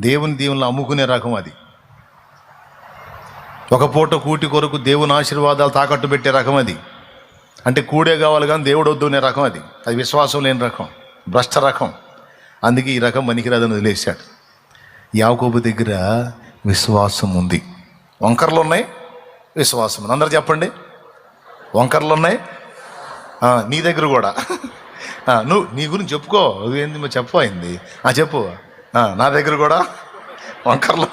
దేవుని దేవుని అమ్ముకునే రకం అది. ఒక పూట కూటి కొరకు దేవుని ఆశీర్వాదాలు తాకట్టు పెట్టే రకం అది. అంటే కూడే కావాలి కానీ దేవుడు వద్దు అనే రకం అది. అది విశ్వాసం లేని రకం భ్రష్ట రకం. అందుకే ఈ రకం పనికిరాదని వదిలేశాడు. యాకోబు దగ్గర విశ్వాసం ఉంది. వంకరలు ఉన్నాయి? విశ్వాసం ఉంది. అందరు చెప్పండి. వంకరలు ఉన్నాయి? నీ దగ్గర కూడా. నువ్వు నీ గురించి చెప్పుకో. ఏంది చెప్పు చెప్పయింది ఆ చెప్పు. నా దగ్గర కూడా వంకర్లు.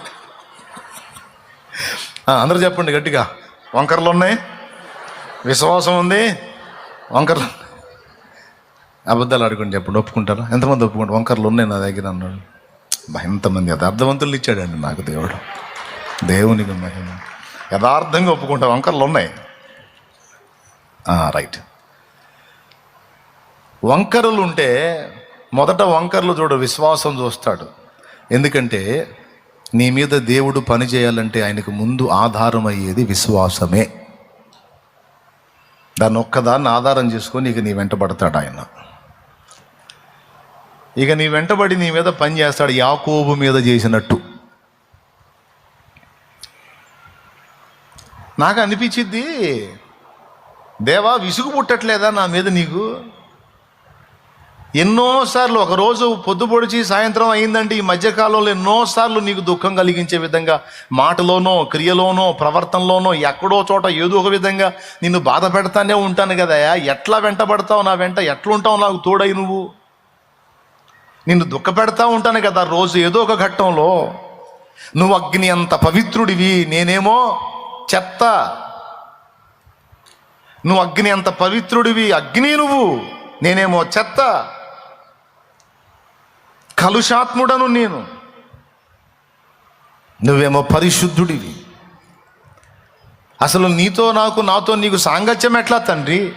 అందరూ చెప్పండి గట్టిగా. వంకర్లు ఉన్నాయి? విశ్వాసం ఉంది? వంకర్లు అబద్ధాలు అడగండి చెప్పండి ఒప్పుకుంటారా? ఎంతమంది ఒప్పుకుంటారు? వంకర్లు ఉన్నాయి నా దగ్గర అన్నాడు. ఎంతమంది? యథార్థవంతులు ఇచ్చాడండి నాకు దేవుడు. దేవునికి మహిమ. యథార్థంగా ఒప్పుకుంటా వంకర్లు ఉన్నాయి. రైట్. వంకరలు ఉంటే మొదట వంకర్లు చూడు విశ్వాసం చూస్తాడు. ఎందుకంటే నీ మీద దేవుడు పని చేయాలంటే ఆయనకు ముందు ఆధారం అయ్యేది విశ్వాసమే. దాన్ని ఒక్కదాన్ని ఆధారం చేసుకొని ఇక నీ వెంటబడతాడు ఆయన. ఇక నీ వెంటబడి నీ మీద పని చేస్తాడు యాకోబు మీద చేసినట్టు. నాకు అనిపించిద్ది దేవా విసుగు పుట్టట్లేదా నా మీద నీకు? ఎన్నోసార్లు ఒకరోజు పొద్దు పొడిచి సాయంత్రం అయిందంటే ఈ మధ్యకాలంలో ఎన్నోసార్లు నీకు దుఃఖం కలిగించే విధంగా మాటలోనో క్రియలోనో ప్రవర్తనలోనో ఎక్కడో చోట ఏదో ఒక విధంగా నిన్ను బాధ పెడతానే ఉంటాను కదా ఎట్లా వెంటబడతావు నా వెంట? ఎట్లుంటావు నాకు తోడై నువ్వు? నిన్ను దుఃఖ పెడతా ఉంటాను కదా రోజు ఏదో ఒక ఘట్టంలో. నువ్వు అగ్ని అంత పవిత్రుడివి నేనేమో చెత్త. నువ్వు అగ్ని అంత పవిత్రుడివి అగ్ని నువ్వు నేనేమో చెత్త. కలుషాత్ముడను నేను. నువ్వేమో పరిశుద్ధుడివి. అసలు నీతో నాకు నాతో నీకు సాంగత్యం ఎట్లా తండ్రి?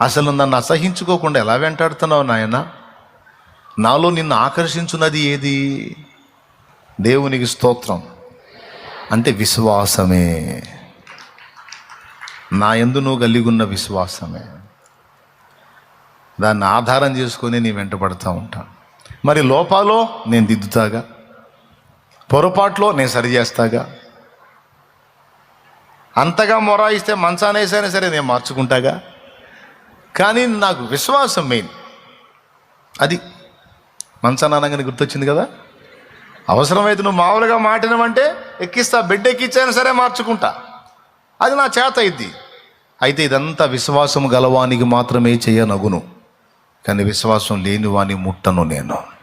అసలు నన్ను అసహించుకోకుండా ఎలా వెంటాడుతున్నావు నాయన? నాలో నిన్ను ఆకర్షించున్నది ఏది? దేవునికి స్తోత్రం. అంటే విశ్వాసమే. నా ఎందు నువ్వు కలిగి ఉన్న విశ్వాసమే. దాన్ని ఆధారం చేసుకొని నీ వెంట ఉంటాను. మరి లోపాలో నేను దిద్దుతాగా? పొరపాట్లో నేను సరి చేస్తాగా? అంతగా మొరాయిస్తే మంచానేసైనా సరే నేను మార్చుకుంటాగా? కానీ నాకు విశ్వాసం మెయిన్. అది మంచాన అనగానే గుర్తొచ్చింది కదా? అవసరమైతే నువ్వు మామూలుగా మాటినవంటే ఎక్కిస్తా బెడ్ ఎక్కించైనా సరే మార్చుకుంటా. అది నా చేత ఇది. అయితే ఇదంతా విశ్వాసం గలవానికి మాత్రమే చేయనగును. కానీ విశ్వాసం లేని వాని ముట్టను నేను.